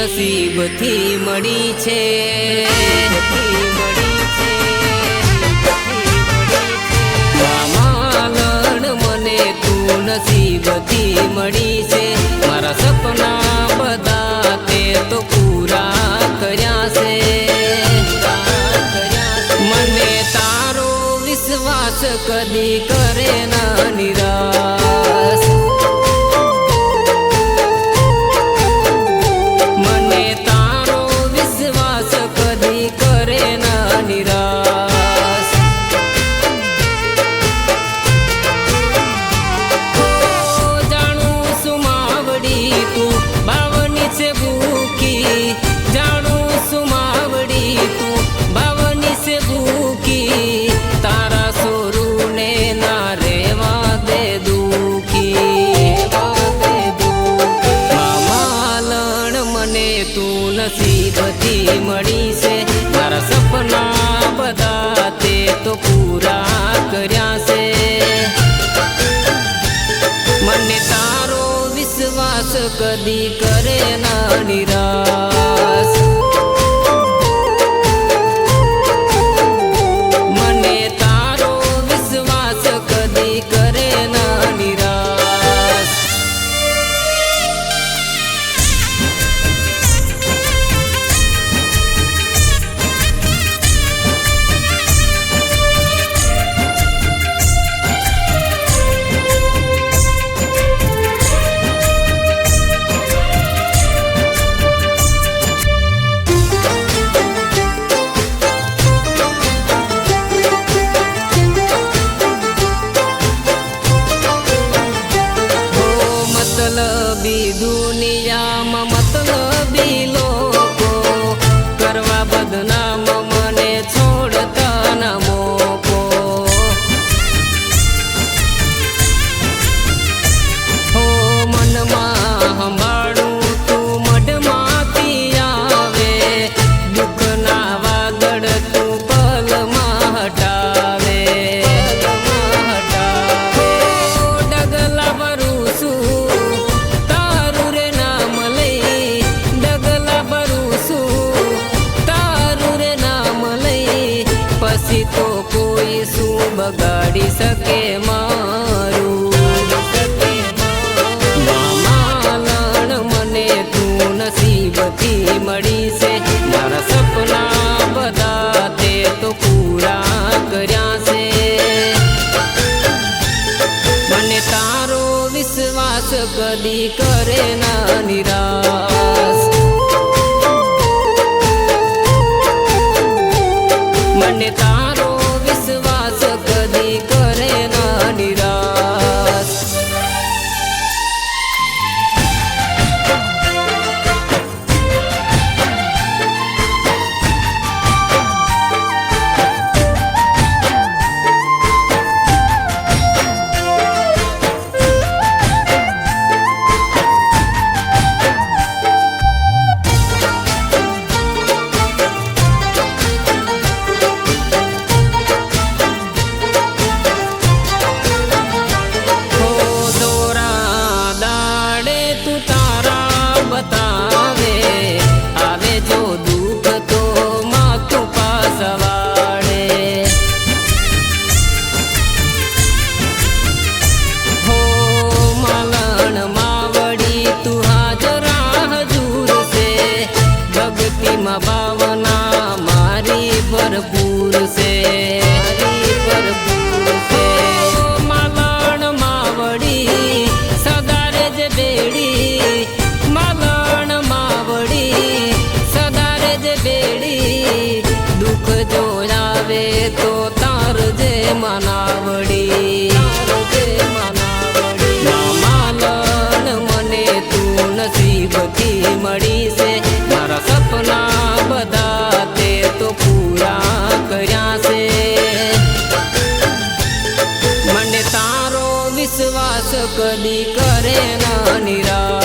નસીબથી મળી છે. મને તું નસીબથી મળી છે. મારા સપના બધા તે તો પૂરા કર્યા છે. મને તારો વિશ્વાસ કદી તું નસીબથી મળી છે. મારા સપના બધા તે તો પૂરા કર્યા છે. મને તારો વિશ્વાસ કદી કરે ના નિરા બગાડી શકે મારું? માલણ મને તું નસીબથી મળી છે મારા સપના બધા તે તો પૂરા કર્યા છે. મને તારો વિશ્વાસ કદી કરે ના નિરાશ. મને રેડી તો તાર જે તું નસીબથી મળી છે મારા સપના બધા તે તો પૂરા કર્યા છે મને તારો વિશ્વાસ કદી કરે ના નિરા